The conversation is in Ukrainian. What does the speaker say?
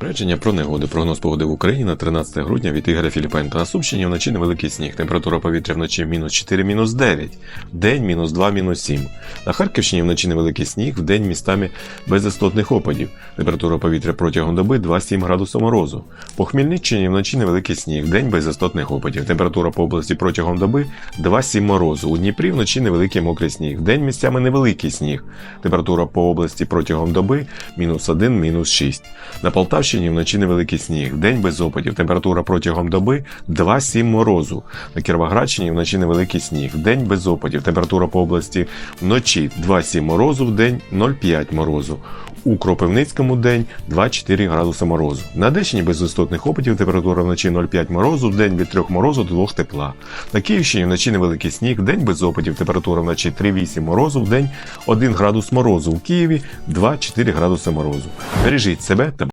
Речення про негоди. Прогноз погоди в Україні на 13 грудня від Ігоря Філіпенка. На Сумщині вночі невеликий сніг. Температура повітря вночі мінус 4, мінус 9. День мінус 2, мінус 7. На Харківщині вночі невеликий сніг, вдень містами без істотних опадів. Температура повітря протягом доби 2-7 градусів морозу. По Хмельниччині вночі невеликий сніг, вдень без істотних опадів. Температура по області протягом доби 2-7 морозу. У Дніпрі вночі невеликий мокрий сніг, вдень місцями невеликий сніг. Температура по області протягом доби мінус 1, мінус 6. На Полтавщині вночі невеликий сніг, вдень без опадів. Температура протягом доби 2-7 морозу. На Кіровоградщині вночі невеликий сніг, вдень без опадів. Температура по області вночі 2-7 морозу, вдень 0,5 морозу. У Кропивницькому день 2-4 градуси морозу. На Одещині без істотних опадів температура вночі 0,5 морозу, вдень від 3 морозу до 2 тепла. На Київщині вночі невеликий сніг, вдень без опадів, температура вночі 3,8 морозу, вдень 1 градус морозу. У Києві 2-4 градуси морозу. Бережіть себе та